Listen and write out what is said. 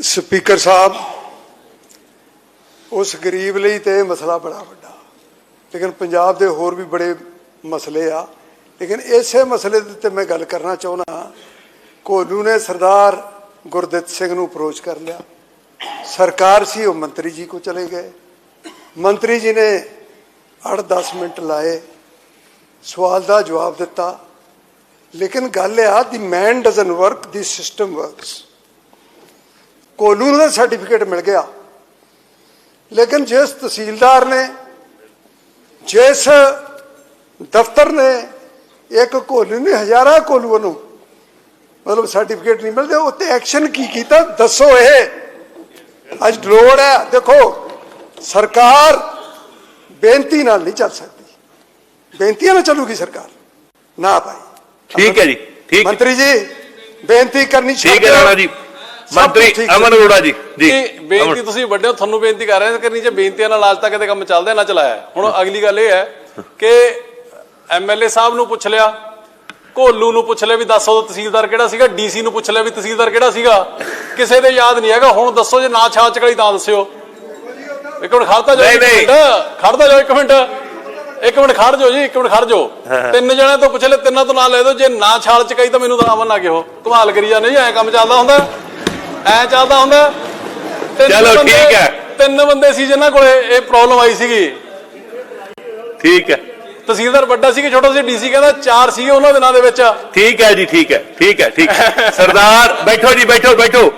Speaker ਸਾਹਿਬ, ਉਸ ਗਰੀਬ ਲਈ ਤੇ ਇਹ ਮਸਲਾ ਬੜਾ ਵੱਡਾ। ਲੇਕਿਨ ਪੰਜਾਬ ਦੇ ਹੋਰ ਵੀ ਬੜੇ ਮਸਲੇ ਆ। ਲੇਕਿਨ ਇਸੇ ਮਸਲੇ ਦੇ ਉੱਤੇ ਮੈਂ ਗੱਲ ਕਰਨਾ ਚਾਹੁੰਦਾ ਕੋਲੂ ਨੇ ਸਰਦਾਰ ਗੁਰਦਿੱਤ ਸਿੰਘ ਨੂੰ ਅਪਰੋਚ ਕਰ ਲਿਆ। ਸਰਕਾਰ ਸੀ, ਉਹ ਮੰਤਰੀ ਜੀ ਕੋ ਚਲੇ ਗਏ। ਮੰਤਰੀ ਜੀ ਨੇ 8-10 ਮਿੰਟ ਲਾਏ, ਸਵਾਲ ਦਾ ਜਵਾਬ ਦਿੱਤਾ। ਲੇਕਿਨ ਗੱਲ ਇਹ ਆ the man doesn't work the system works ਕੋਲੂ ਨੂੰ ਸਰਟੀਫਿਕੇਟ ਮਿਲ ਗਿਆ। ਲੇਕਿਨ ਜਿਸ ਤਹਿਸੀਲਦਾਰ ਨੇ ਜਿਸ ਦਫ਼ਤਰ ਨੇ ਇੱਕ ਕੋਲੂ ਨੇ ਹਜ਼ਾਰਾਂ ਕੋਲੂਆਂ ਨੂੰ ਮਤਲਬ ਸਰਟੀਫਿਕੇਟ ਨਹੀਂ ਮਿਲਦੇ ਉੱਤੇ ਐਕਸ਼ਨ ਕੀ ਕੀਤਾ? ਦੱਸੋ ਇਹ। ਅੱਜ ਲੋੜ ਹੈ। ਦੇਖੋ ਸਰਕਾਰ ਬੇਨਤੀ ਨਾਲ ਨਹੀਂ ਚੱਲ ਸਕਦੀ। ਬੇਨਤੀਆਂ ਨਾਲ ਚੱਲੂਗੀ ਸਰਕਾਰ। ਨਾ ਭਾਈ। ਠੀਕ ਹੈ ਜੀ ਠੀਕ ਮੰਤਰੀ ਜੀ ਬੇਨਤੀ ਕਰਨੀ ਠੀਕ ਹੈ। ਰਾਣਾ ਜੀ। ਮੰਤਰੀ ਹੈ। ਅਮਨ ਅਰੋੜਾ ਜੀ ਜੀ ਬੇਨਤੀ। ਤੁਸੀਂ ਵੱਡੇ ਹੋ ਤੁਹਾਨੂੰ ਬੇਨਤੀ ਕਰ ਰਹੇ ਹਾਂ ਕਿ ਨੀਚੇ ਬੇਨਤੀਆਂ ਨਾਲ ਅੱਜ ਤੱਕ ਦੇ ਕੰਮ ਚੱਲਦੇ ਨਾ ਚਲਾਇਆ। ਹੁਣ ਅਗਲੀ ਗੱਲ ਇਹ ਹੈ ਕਿ ਐਮਐਲਏ ਸਾਹਿਬ ਨੂੰ ਪੁੱਛ ਲਿਆ ਕੋਲੂ ਨੂੰ ਪੁੱਛ ਲਿਆ ਵੀ ਦੱਸੋ ਉਹ ਤਹਿਸੀਲਦਾਰ ਕਿਹੜਾ ਸੀਗਾ ਡੀਸੀ ਨੂੰ ਪੁੱਛ ਲਿਆ ਵੀ ਤਹਿਸੀਲਦਾਰ ਕਿਹੜਾ ਸੀਗਾ। ਕਿਸੇ ਦੇ ਯਾਦ ਨਹੀਂ ਹੈਗਾ ਹੁਣ ਦੱਸੋ ਜੇ ਨਾ ਛਾਲ ਚਕਲੀ ਤਾਂ ਦੱਸਿਓ। ਇੱਕ ਮਿੰਟ ਖੜਤਾ ਜਾਓ ਨਹੀਂ, ਇੱਕ ਨਹੀਂ। ਮਿੰਟ ਖੜਤਾ ਜਾਓ ਇੱਕ ਮਿੰਟ। ਇੱਕ ਮਿੰਟ ਖੜ ਜਾਓ ਜੀ ਇੱਕ ਮਿੰਟ ਖੜ ਜਾਓ। ਤਿੰਨ ਜਣਿਆਂ ਤੋਂ ਪੁੱਛ ਲੈ ਤਿੰਨਾਂ ਤੋਂ ਨਾਂ ਲੈ ਦਿਓ ਜੇ ਨਾ ਛਾਲ ਚਕਾਈ ਤਾਂ ਮੈਨੂੰ ਤਾਂ ਅਮਨ ਨਾ ਕਿਹੋ। ਕਮਾਲ ਕਰੀ ਜਾਂਦੇ ਜੀ ਐ ਕੰਮ ਚੱਲਦਾ ਹੁੰਦਾ। ਐ ਚੱਲਦਾ ਹੁੰਦਾ। ਤਿੰਨ ਚਲੋ, ਬੰਦੇ- ਠੀਕ ਹੈ। ਤਿੰਨ ਬੰਦੇ ਸੀ ਜਿਨ੍ਹਾਂ ਕੋਲੇ ਇਹ ਪ੍ਰੋਬਲਮ ਆਈ ਸੀਗੀ। ਠੀਕ ਹੈ। ਤਹਿਸੀਲਦਾਰ ਵੱਡਾ ਸੀ ਕਿ ਛੋਟਾ ਸੀ? ਡੀਸੀ ਕਹਿੰਦਾ ਚਾਰ ਸੀਗੇ ਉਹਨਾਂ ਦੇ ਨਾਂ ਦੇ ਵਿੱਚ। ਠੀਕ ਹੈ ਜੀ ਠੀਕ ਹੈ ਠੀਕ ਹੈ ਠੀਕ ਹੈ। ਸਰਦਾਰ ਬੈਠੋ ਜੀ ਬੈਠੋ ਬੈਠੋ।